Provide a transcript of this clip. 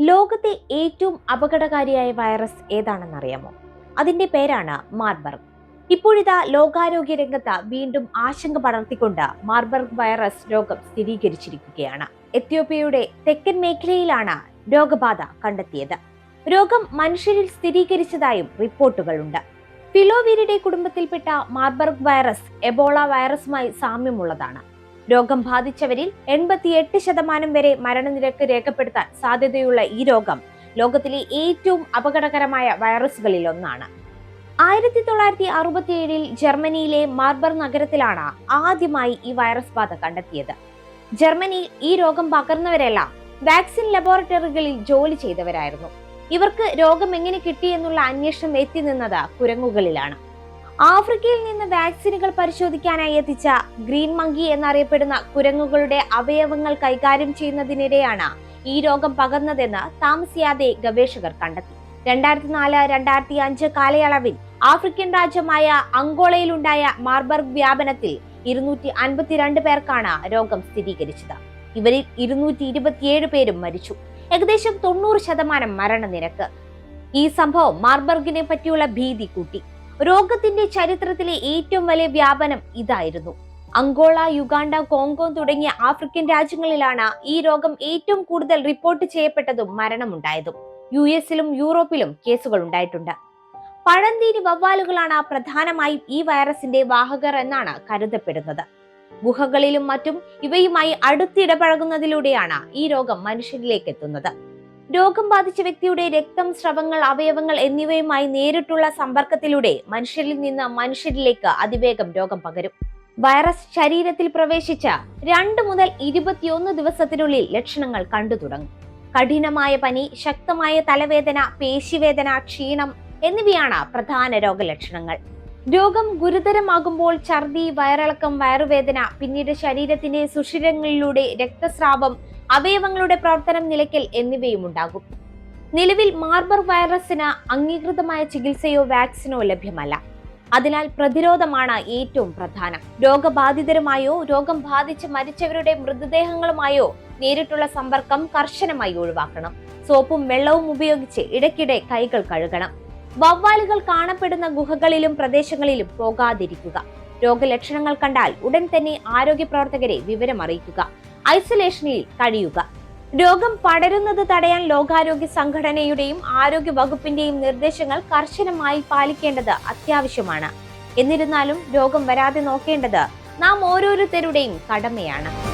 ലോകത്തെ ഏറ്റവും അപകടകാരിയായ വൈറസ് ഏതാണെന്നറിയാമോ? അതിന്റെ പേരാണ് മാർബർഗ് ഇപ്പോഴിതാ ലോകാരോഗ്യ രംഗത്ത് വീണ്ടും ആശങ്ക പടർത്തിക്കൊണ്ട് മാർബർഗ് വൈറസ് രോഗം സ്ഥിരീകരിച്ചിരിക്കുകയാണ്. എത്യോപ്യയുടെ തെക്കൻ മേഖലയിലാണ് രോഗബാധ കണ്ടെത്തിയത്. രോഗം മനുഷ്യരിൽ സ്ഥിരീകരിച്ചതായും റിപ്പോർട്ടുകളുണ്ട്. ഫിലോവീരിയുടെ കുടുംബത്തിൽപ്പെട്ട മാർബർഗ് വൈറസ് എബോള വൈറസുമായി സാമ്യമുള്ളതാണ്. രോഗം ബാധിച്ചവരിൽ എൺപത്തിയെട്ട് ശതമാനം വരെ മരണനിരക്ക് രേഖപ്പെടുത്താൻ സാധ്യതയുള്ള ഈ രോഗം ലോകത്തിലെ ഏറ്റവും അപകടകരമായ വൈറസുകളിൽ ഒന്നാണ്. ആയിരത്തി തൊള്ളായിരത്തി അറുപത്തിയേഴിൽ ജർമ്മനിയിലെ മാർബർ നഗരത്തിലാണ് ആദ്യമായി ഈ വൈറസ് ബാധ കണ്ടെത്തിയത്. ജർമ്മനിയിൽ ഈ രോഗം പകർന്നവരെല്ലാം വാക്സിൻ ലബോറട്ടറികളിൽ ജോലി ചെയ്തവരായിരുന്നു. ഇവർക്ക് രോഗം എങ്ങനെ കിട്ടി എന്നുള്ള അന്വേഷണം എത്തി നിന്നത് കുരങ്ങുകളിലാണ്. ആഫ്രിക്കയിൽ നിന്ന് വാക്സിനുകൾ പരിശോധിക്കാനായി എത്തിച്ച ഗ്രീൻ മങ്കി എന്നറിയപ്പെടുന്ന കുരങ്ങുകളുടെ അവയവങ്ങൾ കൈകാര്യം ചെയ്യുന്നതിനിടെയാണ് ഈ രോഗം പകർന്നതെന്ന് താമസിയാതെ ഗവേഷകർ കണ്ടെത്തി. രണ്ടായിരത്തി നാല് രണ്ടായിരത്തി അഞ്ച് കാലയളവിൽ ആഫ്രിക്കൻ രാജ്യമായ അങ്കോളയിലുണ്ടായ മാർബർഗ് വ്യാപനത്തിൽ ഇരുന്നൂറ്റി അൻപത്തിരണ്ട് പേർക്കാണ് രോഗം സ്ഥിരീകരിച്ചത്. ഇവരിൽ ഇരുന്നൂറ്റി ഇരുപത്തിയേഴ് പേരും മരിച്ചു. ഏകദേശം തൊണ്ണൂറ് ശതമാനം മരണനിരക്ക്. ഈ സംഭവം മാർബർഗിനെ പറ്റിയുള്ള ഭീതി കൂട്ടി. രോഗത്തിന്റെ ചരിത്രത്തിലെ ഏറ്റവും വലിയ വ്യാപനം ഇതായിരുന്നു. അങ്കോള യുഗാണ്ട കോങ്കോ തുടങ്ങിയ ആഫ്രിക്കൻ രാജ്യങ്ങളിലാണ് ഈ രോഗം ഏറ്റവും കൂടുതൽ റിപ്പോർട്ട് ചെയ്യപ്പെട്ടതും മരണമുണ്ടായതും. യു എസിലും യൂറോപ്പിലും കേസുകൾ ഉണ്ടായിട്ടുണ്ട്. പഴന്തീരി വവ്വാലുകളാണ് പ്രധാനമായും ഈ വൈറസിന്റെ വാഹകർ എന്നാണ് കരുതപ്പെടുന്നത്. ഗുഹകളിലും മറ്റും ഇവയുമായി അടുത്തിടപഴകുന്നതിലൂടെയാണ് ഈ രോഗം മനുഷ്യരിലേക്ക് എത്തുന്നത്. രോഗം ബാധിച്ച വ്യക്തിയുടെ രക്തം സ്രവങ്ങൾ അവയവങ്ങൾ എന്നിവയുമായി നേരിട്ടുള്ള സമ്പർക്കത്തിലൂടെ മനുഷ്യരിൽ നിന്ന് മനുഷ്യരിലേക്ക് അതിവേഗം രോഗം പകരും. വൈറസ് ശരീരത്തിൽ പ്രവേശിച്ച രണ്ട് മുതൽ ഇരുപത്തിയൊന്ന് ദിവസത്തിനുള്ളിൽ ലക്ഷണങ്ങൾ കണ്ടു തുടങ്ങും. കഠിനമായ പനി ശക്തമായ തലവേദന പേശിവേദന ക്ഷീണം എന്നിവയാണ് പ്രധാന രോഗലക്ഷണങ്ങൾ. രോഗം ഗുരുതരമാകുമ്പോൾ ഛർദി വയറിളക്കം വയറുവേദന പിന്നീട് ശരീരത്തിന്റെ സുഷിരങ്ങളിലൂടെ രക്തസ്രാവം അവയവങ്ങളുടെ പ്രവർത്തനം നിലയ്ക്കൽ എന്നിവയും ഉണ്ടാകും നിലവിൽ മാർബർ വൈറസിന് അംഗീകൃതമായ ചികിത്സയോ വാക്സിനോ ലഭ്യമല്ല. അതിനാൽ പ്രതിരോധമാണ് ഏറ്റവും പ്രധാനം. രോഗബാധിതരുമായോ രോഗം ബാധിച്ച് മരിച്ചവരുടെ മൃതദേഹങ്ങളുമായോ നേരിട്ടുള്ള സമ്പർക്കം കർശനമായി ഒഴിവാക്കണം. സോപ്പും വെള്ളവും ഉപയോഗിച്ച് ഇടയ്ക്കിടെ കൈകൾ കഴുകണം. വവ്വാലുകൾ കാണപ്പെടുന്ന ഗുഹകളിലും പ്രദേശങ്ങളിലും പോകാതിരിക്കുക. രോഗലക്ഷണങ്ങൾ കണ്ടാൽ ഉടൻ തന്നെ ആരോഗ്യ പ്രവർത്തകരെ വിവരം അറിയിക്കുക ഐസൊലേഷനിൽ കഴിയുക. രോഗം പടരുന്നത് തടയാൻ ലോകാരോഗ്യ സംഘടനയുടെയും ആരോഗ്യ വകുപ്പിന്റെയും നിർദ്ദേശങ്ങൾ കർശനമായി പാലിക്കേണ്ടത് അത്യാവശ്യമാണ്. എന്നിരുന്നാലും രോഗം വരാതെ നോക്കേണ്ടത് നാം ഓരോരുത്തരുടെയും കടമയാണ്.